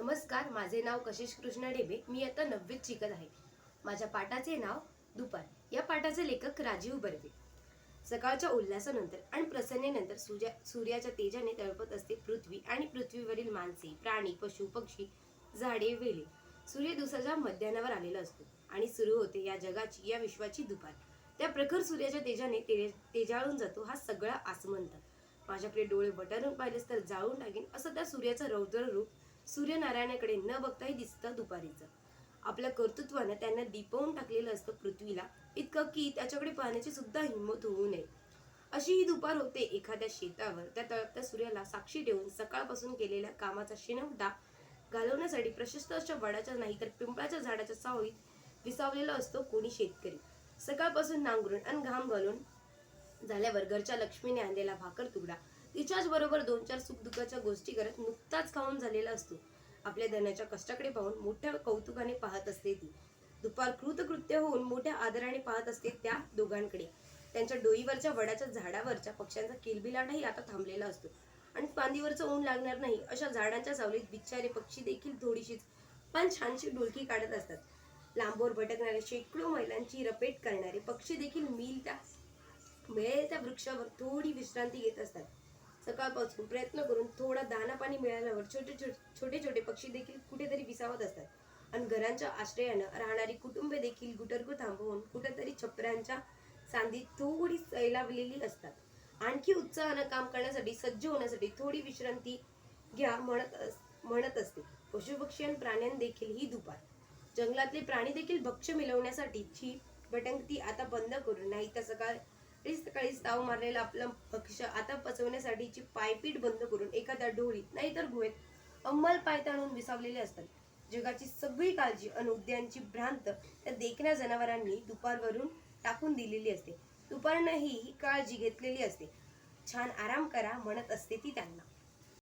नमस्कार माझे नाव कशिश कृष्ण डेबे. मी आता नववीत शिकत आहे. माझ्या पाठाचे नाव दुपार. या पाठाचे लेखक राजीव बर्वे. सकाळच्या उल्हासानंतर आणि प्रसन्नेनंतर सूर्या सूर्याच्या तेजाने तळपत असते पृथ्वी आणि पृथ्वीवरील माणसे प्राणी पशु पक्षी झाडे वेले. सूर्य दिवसाच्या मध्यानावर आलेला असतो आणि सुरू होते या जगाची या विश्वाची दुपार. त्या प्रखर सूर्याच्या तेजाने ते तेजाळून जातो हा सगळा आसमंत. माझ्याकडे डोळे बटारून पाहिलेस तर जाळून टाकेन असं त्या सूर्याचं रौद्र रूप सूर्यनारायणाकडे न बघताही दिसतं दुपारीचं. आपल्या कर्तृत्वानं त्यांना दिपवून टाकलेलं असतं पृथ्वीला इतकं की त्याच्याकडे पाहण्याची सुद्धा हिंमत होऊ नये. अशी ही दुपार होते एखाद्या शेतावर. त्या तळपत्या सूर्याला साक्षी ठेवून सकाळपासून केलेल्या कामाचा शिनवटा घालवण्यासाठी प्रशस्त अशा वडाच्या नाही तर पिंपळाच्या झाडाच्या सावळीत विसावलेला असतो कोणी शेतकरी. सकाळपासून नांगरून आणि घाम घालून झाल्यावर घरच्या लक्ष्मीने आणलेला भाकर तुकडा तिच्याच बरोबर दोन चार सुखदुःखाच्या गोष्टी करत नुकताच खाऊन झालेला असतो. आपल्या धनाच्या कष्टाकडे पाहून मोठ्या कौतुकाने पाहत असते ती. दुपार कृतकृत्य होऊन मोठ्या आदराने पाहत असते त्या दोघांकडे. त्यांच्या डोईवरच्या वडाच्या झाडावरच्या पक्ष्यांचा किलबिलाटही आता थांबलेला असतो. आणि फांदीवरचं ऊन लागणार नाही अशा झाडांच्या सावलीत बिचारे पक्षी देखील थोडीशीच पण छानशी डुलकी काढत असतात. लांबवर भटकणारे शेकडो मैलांची रपेट करणारे पक्षी देखील मिल त्या मिळेल त्या वृक्षावर थोडी विश्रांती घेत असतात. सकाळपासून प्रयत्न करून थोडा दाना पाणी मिळाल्यावर छोटे छोटे छोटे छोटे पक्षी देखील कुठेतरी विसावत असतात. आणि घरांच्या आश्रयानं राहणारी कुटुंबे देखील गुटरगु थांबवून कुठेतरी छपऱ्यांच्या सांधी थोडी सैलावलेली असतात. आणखी उत्साहानं काम करण्यासाठी सज्ज होण्यासाठी थोडी विश्रांती घ्या म्हणत अस म्हणत असते. पशुपक्षी आणि प्राण्यां देखील ही दुपार. जंगलातले प्राणी देखील भक्ष्य मिळवण्यासाठीची भटंगती आता बंद करून नाही तर सकाळ सकाळी ताव मारलेला आपलं पक्ष आता पचवण्यासाठीची पायपीट बंद करून एखाद्या डोळीत नाहीतर गुहेत अंमल पायत आणून विसावलेले असतात. जगाची सगळी काळजी आणि उद्यांची भ्रांत त्या देखण्या जनावरांनी दुपारवरून टाकून दिलेली असते. दुपारनंही ही काळजी घेतलेली असते. छान आराम करा म्हणत असते ती त्यांना.